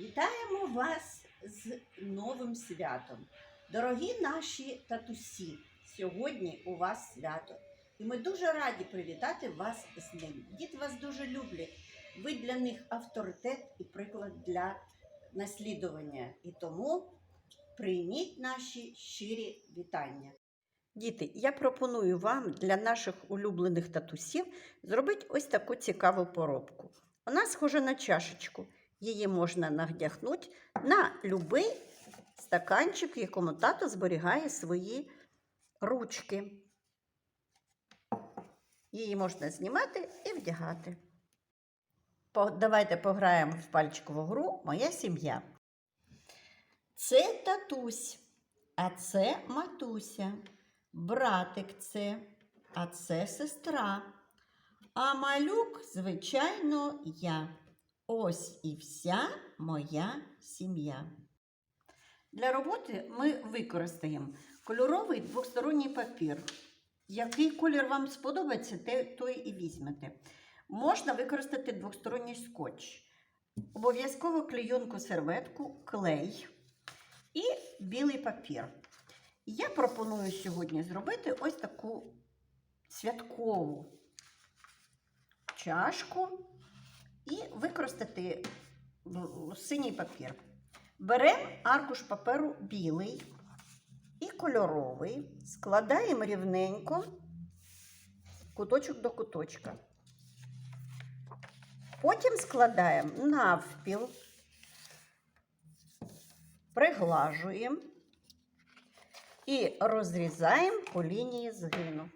Вітаємо вас з новим святом. Дорогі наші татусі, сьогодні у вас свято. І ми дуже раді привітати вас з ним. Діти вас дуже люблять. Ви для них авторитет і приклад для наслідування. І тому прийміть наші щирі вітання. Діти, я пропоную вам для наших улюблених татусів зробити ось таку цікаву поробку. Вона схожа на чашечку. Її можна надягнути на будь-який стаканчик, в якому тато зберігає свої ручки. Її можна знімати і вдягати. Давайте пограємо в пальчикову гру Моя сім'я. Це татусь, а це матуся. Братик це, а це сестра. А малюк, звичайно, я. Ось і вся моя сім'я. Для роботи ми використаємо кольоровий двосторонній папір. Який колір вам сподобається, той і візьмете. Можна використати двосторонній скотч. Обов'язково клейонку серветку, клей і білий папір. Я пропоную сьогодні зробити ось таку святкову чашку і використати синій папір. Беремо аркуш паперу білий і кольоровий, складаємо рівненько куточок до куточка. Потім складаємо навпіл, приглажуємо і розрізаємо по лінії згину.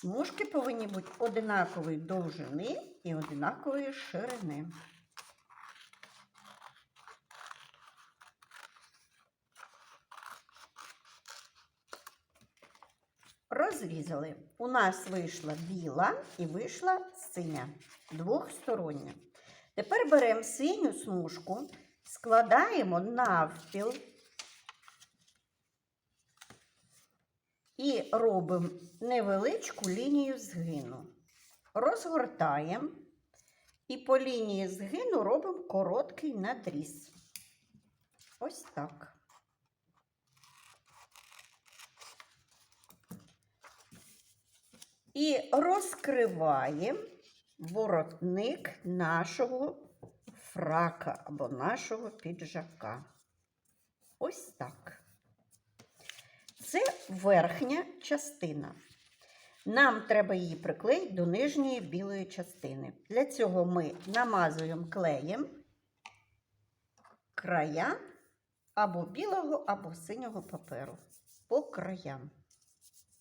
Смужки повинні бути одинакової довжини і одинакової ширини. Розрізали. У нас вийшла біла і вийшла синя, двохстороння. Тепер беремо синю смужку, складаємо навпіл і робимо невеличку лінію згину. Розгортаємо і по лінії згину робимо короткий надріз. Ось так. І розкриваємо воротник нашого фрака або нашого піджака. Ось так. Це верхня частина. Нам треба її приклеїти до нижньої білої частини. Для цього ми намазуємо клеєм края або білого, або синього паперу по краям.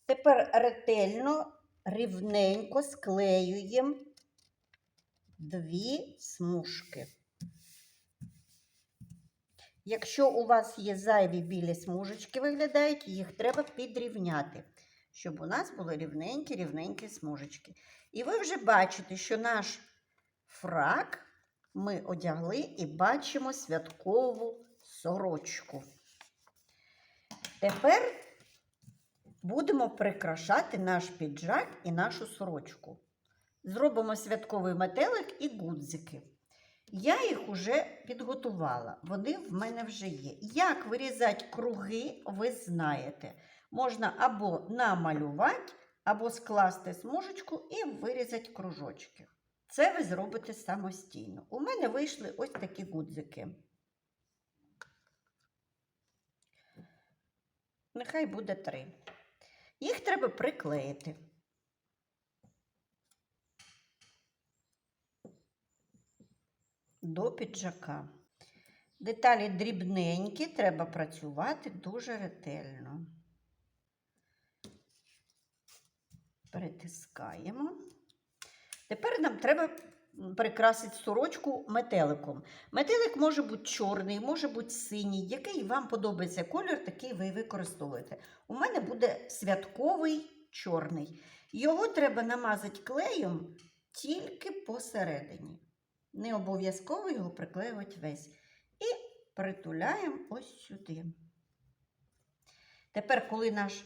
Тепер ретельно, рівненько склеюємо дві смужки. Якщо у вас є зайві білі смужечки, виглядають, їх треба підрівняти, щоб у нас були рівненькі, рівненькі смужечки. І ви вже бачите, що наш фрак ми одягли і бачимо святкову сорочку. Тепер будемо прикрашати наш піджак і нашу сорочку. Зробимо святковий метелик і гудзики. Я їх уже підготувала, вони в мене вже є. Як вирізати круги, ви знаєте. Можна або намалювати, або скласти смужечку і вирізати кружочки. Це ви зробите самостійно. У мене вийшли ось такі гудзики. Нехай буде три. Їх треба приклеїти. До піджака. Деталі дрібненькі, треба працювати дуже ретельно. Перетискаємо. Тепер нам треба прикрасити сорочку метеликом. Метелик може бути чорний, може бути синій. Який вам подобається колір, такий ви використовуєте. У мене буде святковий чорний. Його треба намазати клеєм тільки посередині. Не обов'язково його приклеювати весь. І притуляємо ось сюди. Тепер, коли наш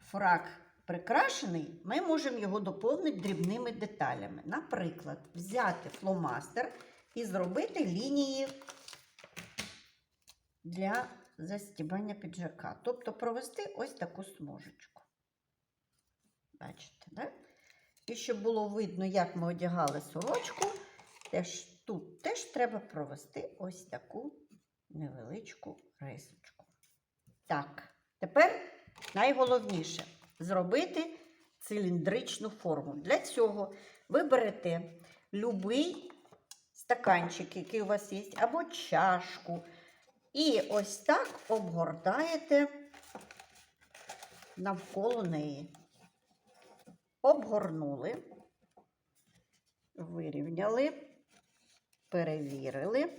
фрак прикрашений, ми можемо його доповнити дрібними деталями. Наприклад, взяти фломастер і зробити лінії для застібання піджака. Тобто провести ось таку смужечку. Бачите, так? І щоб було видно, як ми одягали сорочку, теж, тут теж треба провести ось таку невеличку рисочку. Так, тепер найголовніше зробити циліндричну форму. Для цього ви берете любий стаканчик, який у вас є, або чашку. І ось так обгортаєте навколо неї. Обгорнули, вирівняли, перевірили.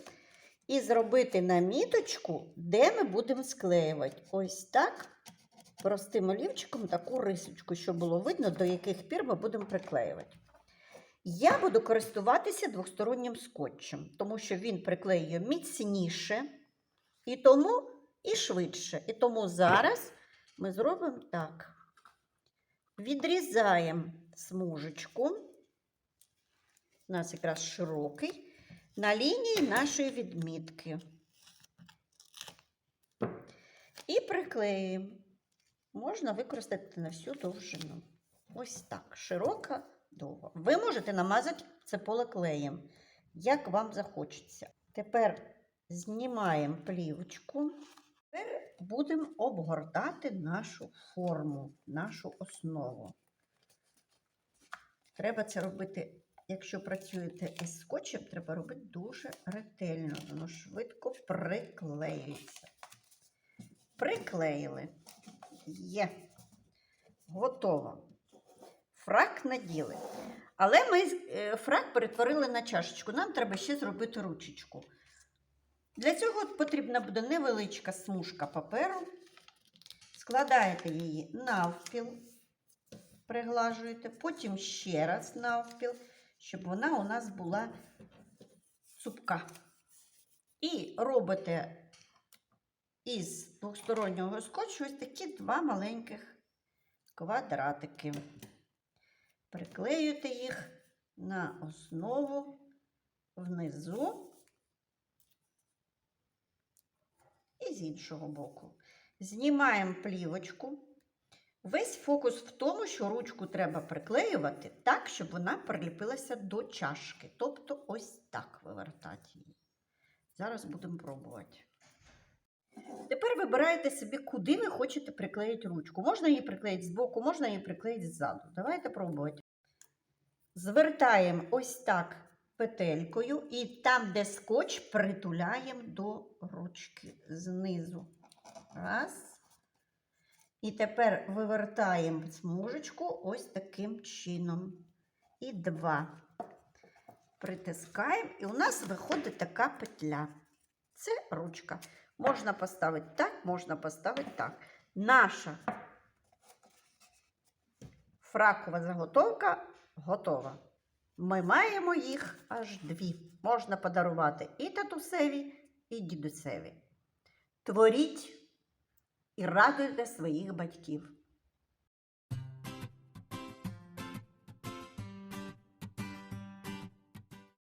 І зробити наміточку, де ми будемо склеювати. Ось так, простим олівчиком таку рисочку, щоб було видно, до яких пір ми будемо приклеювати. Я буду користуватися двостороннім скотчем, тому що він приклеює міцніше, і тому і швидше. І тому зараз ми зробимо так. Відрізаємо смужечку. У нас якраз широкий, на лінії нашої відмітки. І приклеюємо. Можна використати на всю довжину. Ось так, широка, довга. Ви можете намазати це поле клеєм, як вам захочеться. Тепер знімаємо плівочку. Тепер будемо обгортати нашу форму, нашу основу. Треба це робити, якщо працюєте із скотчем, треба робити дуже ретельно, воно швидко приклеюється. Приклеїли. Є. Готово. Фрак наділи. Але ми е, фрак перетворили на чашечку. Нам треба ще зробити ручечку. Для цього потрібна буде невеличка смужка паперу. Складаєте її навпіл, приглажуєте, потім ще раз навпіл, щоб вона у нас була цупка. І робите із двостороннього скотчу ось такі два маленьких квадратики. Приклеюєте їх на основу внизу. і з іншого боку. Знімаємо плівочку. Весь фокус в тому, що ручку треба приклеювати так, щоб вона приліпилася до чашки. Тобто ось так вивертати її. Зараз будемо пробувати. Тепер вибираєте собі, куди ви хочете приклеїти ручку. Можна її приклеїти збоку, можна її приклеїти ззаду. Давайте пробувати. Звертаємо ось так петелькою і там, де скотч, притуляємо до ручки знизу. Раз. І тепер вивертаємо смужечку ось таким чином. І два. Притискаємо, і у нас виходить така петля. Це ручка. Можна поставити так, можна поставити так. Наша фракова заготовка готова. Ми маємо їх аж дві. Можна подарувати і татусеві, і дідусеві. Творіть і радуйте своїх батьків.